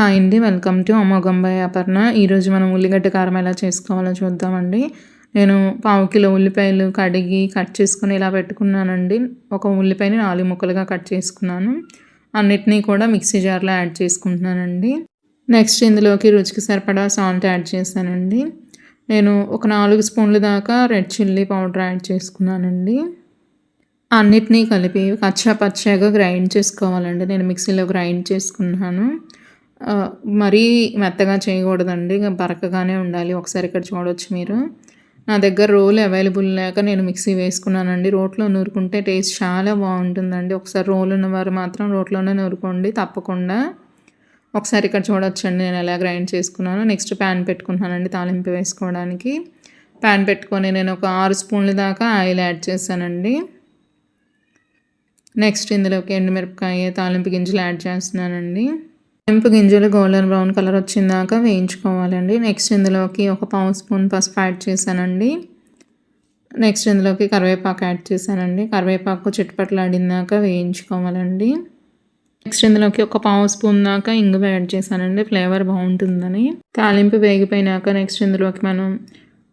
Hi అండి welcome to అమోఘంబాయ్ Aparna ఈరోజు మనం ఉల్లిగడ్డ కారం ఎలా చేసుకోవాలో చూద్దామండి. నేను పావు కిలో ఉల్లిపాయలు కడిగి కట్ చేసుకుని ఇలా పెట్టుకున్నానండి. ఒక ఉల్లిపాయని నాలుగు ముక్కలుగా కట్ చేసుకున్నాను. అన్నిటినీ కూడా మిక్సీ జార్లో యాడ్ చేసుకుంటున్నానండి. నెక్స్ట్ ఇందులోకి రుచికి సరిపడా సాల్ట్ యాడ్ చేశానండి. నేను ఒక నాలుగు స్పూన్ల దాకా రెడ్ చిల్లీ పౌడర్ యాడ్ చేసుకున్నానండి. అన్నిటినీ కలిపి కచ్చా పచ్చగా గ్రైండ్ చేసుకోవాలండి. నేను మిక్సీలో గ్రైండ్ చేసుకున్నాను. మరీ మెత్తగా చేయకూడదండి. బరకగానే ఉండాలి. ఒకసారి ఇక్కడ చూడవచ్చు మీరు. నా దగ్గర రోలు అవైలబుల్ లేక నేను మిక్సీ వేసుకున్నానండి. రోట్లో నూరుకుంటే టేస్ట్ చాలా బాగుంటుందండి. ఒకసారి రోలు ఉన్నవారు మాత్రం రోట్లోనే నూరుకోండి. తప్పకుండా. ఒకసారి ఇక్కడ చూడొచ్చండి. నేను ఎలా గ్రైండ్ చేసుకున్నాను. నెక్స్ట్ ప్యాన్ పెట్టుకున్నానండి తాలింపు వేసుకోవడానికి. ప్యాన్ పెట్టుకొని నేను ఒక ఆరు స్పూన్ల దాకా ఆయిల్ యాడ్ చేశానండి. నెక్స్ట్ ఇందులోకి ఎండుమిరపకాయ తాలింపు గింజలు యాడ్ చేస్తున్నానండి. కెంపు గింజలు గోల్డెన్ బ్రౌన్ కలర్ వచ్చిందాక వేయించుకోవాలండి. నెక్స్ట్ ఇందులోకి ఒక పావు స్పూన్ పసుపు యాడ్ చేశానండి. నెక్స్ట్ ఇందులోకి కరివేపాకు యాడ్ చేశానండి. కరివేపాకు ఆడిందాక వేయించుకోవాలండి. నెక్స్ట్ ఇందులోకి ఒక పావు స్పూన్ దాకా ఇంగువ యాడ్ చేశానండి. ఫ్లేవర్ బాగుంటుందని. తాలింపు వేగిపోయినాక నెక్స్ట్ ఇందులోకి మనం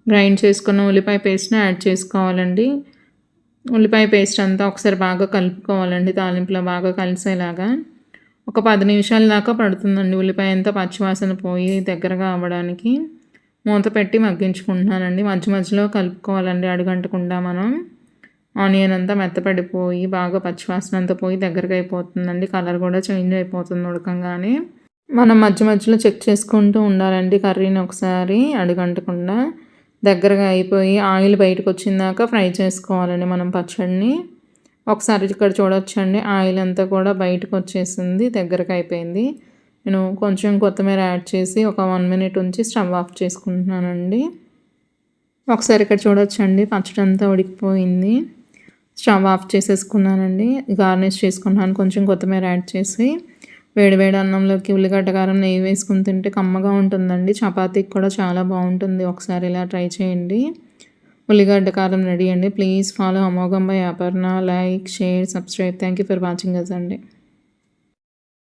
గ్రైండ్ చేసుకున్న ఉల్లిపాయ పేస్ట్ని యాడ్ చేసుకోవాలండి. ఉల్లిపాయ పేస్ట్ అంతా ఒకసారి బాగా కలుపుకోవాలండి. తాలింపులో బాగా కలిసేలాగా. ఒక పది నిమిషాల దాకా పడుతుందండి ఉల్లిపాయ అంతా పచ్చివాసన పోయి దగ్గరగా అవ్వడానికి. మూత పెట్టి మగ్గించుకుంటున్నానండి. మధ్య మధ్యలో కలుపుకోవాలండి అడుగంటకుండా మనం. ఆనియన్ అంతా మెత్తపడిపోయి బాగా పచ్చివాసన అంతా పోయి దగ్గరగా అయిపోతుందండి. కలర్ కూడా చేంజ్ అయిపోతుంది ఉడకంగానే. మనం మధ్య మధ్యలో చెక్ చేసుకుంటూ ఉండాలండి కర్రీని ఒకసారి అడుగంటకుండా. దగ్గరగా అయిపోయి ఆయిల్ బయటకు వచ్చిందాక ఫ్రై చేసుకోవాలండి మనం పచ్చడిని. ఒకసారి ఇక్కడ చూడొచ్చండి. ఆయిల్ అంతా కూడా బయటకు వచ్చేసింది దగ్గరకు అయిపోయింది. నేను కొంచెం కొత్తిమీర యాడ్ చేసి ఒక వన్ మినిట్ ఉంచి స్టవ్ ఆఫ్ చేసుకుంటున్నానండి. ఒకసారి ఇక్కడ చూడొచ్చండి పచ్చడి అంతా ఉడికిపోయింది. స్టవ్ ఆఫ్ చేసేసుకున్నానండి గార్నిష్ చేసుకున్నాను కొంచెం కొత్తిమీర యాడ్ చేసి. వేడివేడి అన్నంలోకి ఉల్లిగడ్డ కారం నెయ్యి వేసుకుని తింటే కమ్మగా ఉంటుందండి. చపాతీకి కూడా చాలా బాగుంటుంది. ఒకసారి ఇలా ట్రై చేయండి. ఉల్లిగడ్డ కారం రెడీ అండి. ప్లీజ్ ఫాలో అమోఘం by Aparna. Like share subscribe thank you for watching us అండి.